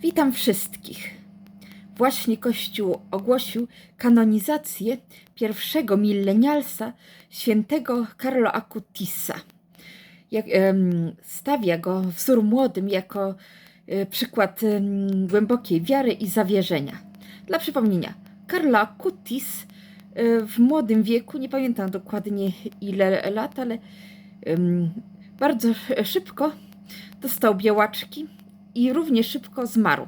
Witam wszystkich. Właśnie Kościół ogłosił kanonizację pierwszego milenialsa, świętego Carlo Acutisa. Stawia go wzór młodym jako e, przykład głębokiej wiary i zawierzenia. Dla przypomnienia, Carlo Acutis e, w młodym wieku, nie pamiętam dokładnie ile lat, ale bardzo sz- szybko dostał białaczki i równie szybko zmarł.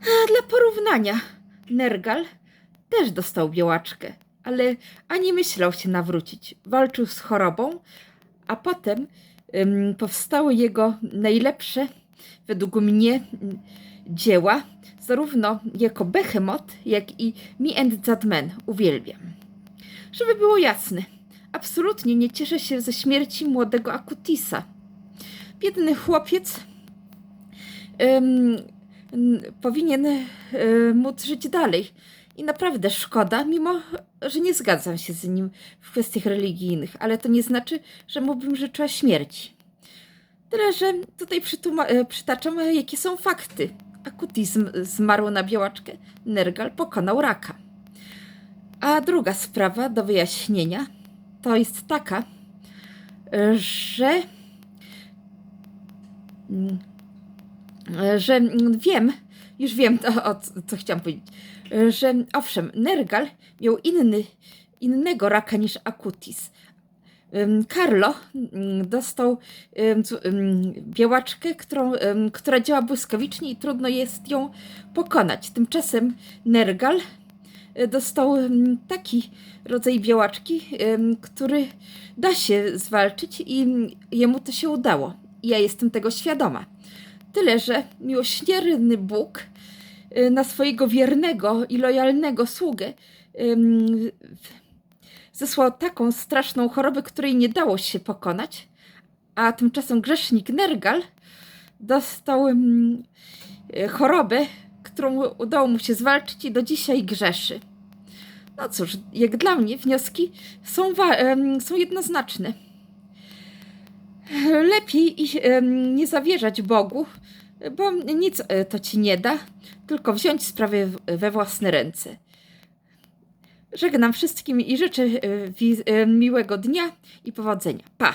A dla porównania, Nergal też dostał białaczkę, ale ani myślał się nawrócić. Walczył z chorobą, a potem ym, powstały jego najlepsze, według mnie, dzieła, zarówno jako Behemoth, jak i Me and That Man. Uwielbiam. Żeby było jasne, absolutnie nie cieszę się ze śmierci młodego Akutisa. Biedny chłopiec powinien e, móc żyć dalej. I naprawdę szkoda, mimo że nie zgadzam się z nim w kwestiach religijnych, ale to nie znaczy, że mu bym życzyła śmierci. Tyle, że tutaj e, przytaczam, e, jakie są fakty. Akutizm zmarł na białaczkę, Nergal pokonał raka. A druga sprawa do wyjaśnienia to jest taka, że mm, że mm, wiem, już wiem, to, o co- chciałam powiedzieć, e, że owszem, Nergal miał inny, innego raka niż Akutis. Carlo mm, dostał białaczkę, którą, która działa błyskawicznie i trudno jest ją pokonać. Tymczasem Nergal y, dostał taki rodzaj białaczki, który da się zwalczyć i jemu to się udało. Ja jestem tego świadoma. Tyle, że miłosierny Bóg y, na swojego wiernego i lojalnego sługę zesłał taką straszną chorobę, której nie dało się pokonać, a tymczasem grzesznik Nergal dostał y, chorobę, którą udało mu się zwalczyć i do dzisiaj grzeszy. No cóż, jak dla mnie wnioski są, są jednoznaczne. Lepiej nie zawierzać Bogu, bo nic e, to ci nie da, tylko wziąć sprawę we własne ręce. Żegnam wszystkim i życzę e, e, miłego dnia i powodzenia. Pa!